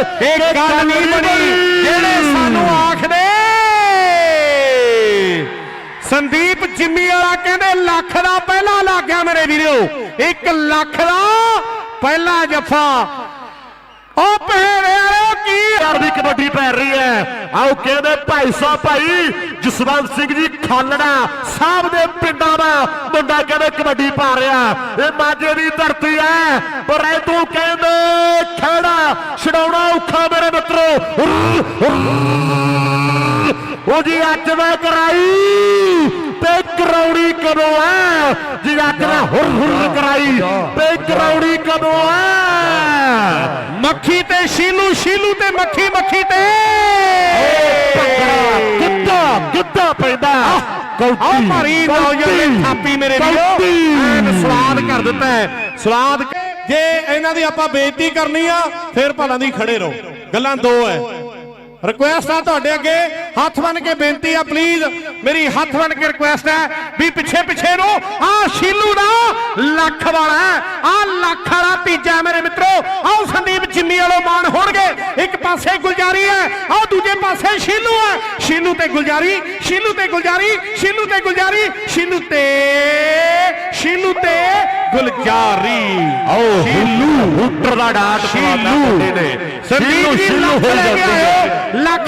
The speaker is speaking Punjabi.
ਇਹ ਗੱਲ ਨਹੀਂ ਬਣੀ ਜਿਹੜੇ ਸਾਨੂੰ ਆਖਦੇ। ਸੰਦੀਪ ਜਿੰਮੀ ਵਾਲਾ ਕਹਿੰਦੇ ਲੱਖ ਦਾ ਪਹਿਲਾ ਲੱਗ ਗਿਆ ਮੇਰੇ ਵੀਰੋ। 1 ਲੱਖ ਦਾ ਪਹਿਲਾ ਜਫਾ। ਉਹ ਪਹਿਰੇ ਵਾਲਿਓ ਕੀ ਯਾਰ ਦੀ ਕਬੱਡੀ ਪੈ ਰਹੀ ਹੈ। ਆਓ ਕਹਿੰਦੇ ਭਾਈ ਸਾਹਿਬ ਭਾਈ ਜਸਵੰਤ ਸਿੰਘ ਜੀ ਖਾਲੜਾ ਸਾਹਿਬ ਦੇ ਪਿੰਡਾਂ ਦਾ ਮੁੰਡਾ ਕਹਿੰਦੇ ਕਬੱਡੀ ਪਾ ਰਿਹਾ। ਇਹ ਮਾਝੇ ਦੀ ਧਰਤੀ ਹੈ। ਪਰ ਇਹ ਤੂੰ ਕਹਿੰਦੇ ਖੇੜਾ ਛਡਾਉਣਾ ਔਖਾ ਮੇਰੇ ਮਿੱਤਰੋ ਉਹ ਜੀ ਅੱਜ ਮੈਂ ਕਰਾਈ ਤੇ ਕਰਾਉਣੀ ਕਦੋਂ ਆ? ਜੀ ਅੱਜ ਮੈਂ ਹੁਰ ਹੁਰ ਕਰਾਈ ਤੇ ਕਰਾਉਣੀ ਕਦੋਂ ਆ? ਮੱਖੀ ਤੇ ਸ਼ੀਲੂ ਸ਼ੀਲੂ ਤੇ ਮੱਖੀ ਮੱਖੀ ਤੇ। ਕਿੱਦਾਂ ਕਿੱਦਾਂ ਪੈਂਦਾ। ਕੌਟੀ ਭਾਰੀ ਨੌਜਵਾਨ ਥਾਪੀ ਮੇਰੇ ਵੀਰੋ ਐਨ ਸਵਾਦ ਕਰ ਦਿੱਤਾ ਹੈ। ਸਵਾਦ ਜੇ ਇਹਨਾਂ ਦੀ ਆਪਾਂ ਬੇਇੱਜ਼ਤੀ ਕਰਨੀ ਆ ਫਿਰ ਭਲਾਂ ਦੀ ਖੜੇ ਰਹੋ। ਗੱਲਾਂ ਦੋ ਐ। ਰਿਕੁਐਸਟ ਆ ਤੁਹਾਡੇ ਅੱਗੇ। ਹੱਥ ਬੰਨ ਕੇ ਬੇਨਤੀ ਆ ਪਲੀਜ਼ ਮੇਰੀ ਹੱਥ ਬੰਨ ਕੇ ਰਿਕੁਐਸਟ ਹੈ ਵੀ ਪਿੱਛੇ ਪਿੱਛੇ ਨੂੰ। ਆ ਸ਼ੀਲੂ ਦਾ ਲੱਖ ਵਾਲਾ ਆ ਲੱਖ ਵਾਲਾ ਤੀਜਾ ਮੇਰੇ ਮਿੱਤਰੋ। ਆਓ ਸੰਦੀਪ, ਜਿੰਮੀ ਵਾਲੋ ਮਾਨ ਹੋਣਗੇ। ਇੱਕ ਪਾਸੇ ਗੁਲਜਾਰੀ ਹੈ ਆਓ ਦੂਜੇ ਪਾਸੇ ਸ਼ੀਲੂ ਹੈ ਸ਼ੀਲੂ ਤੇ ਗੁਲਜਾਰੀ, ਸ਼ੀਲੂ ਤੇ ਗੁਲਜਾਰੀ, ਸ਼ੀਲੂ ਤੇ ਗੁਲਜਾਰੀ, ਸ਼ੀਲੂ ਤੇ ਗੁਲਜਾਰੀ। ਆਓ ਹੁੱਲੂ ਹੁੱਟਰ ਦਾ ਡਾਟ ਮੁੰਡੇ ਨੇ। ਸ਼ੀਲੂ ਲੱਖ ਹੋ ਜਾਂਦੀ ਹੈ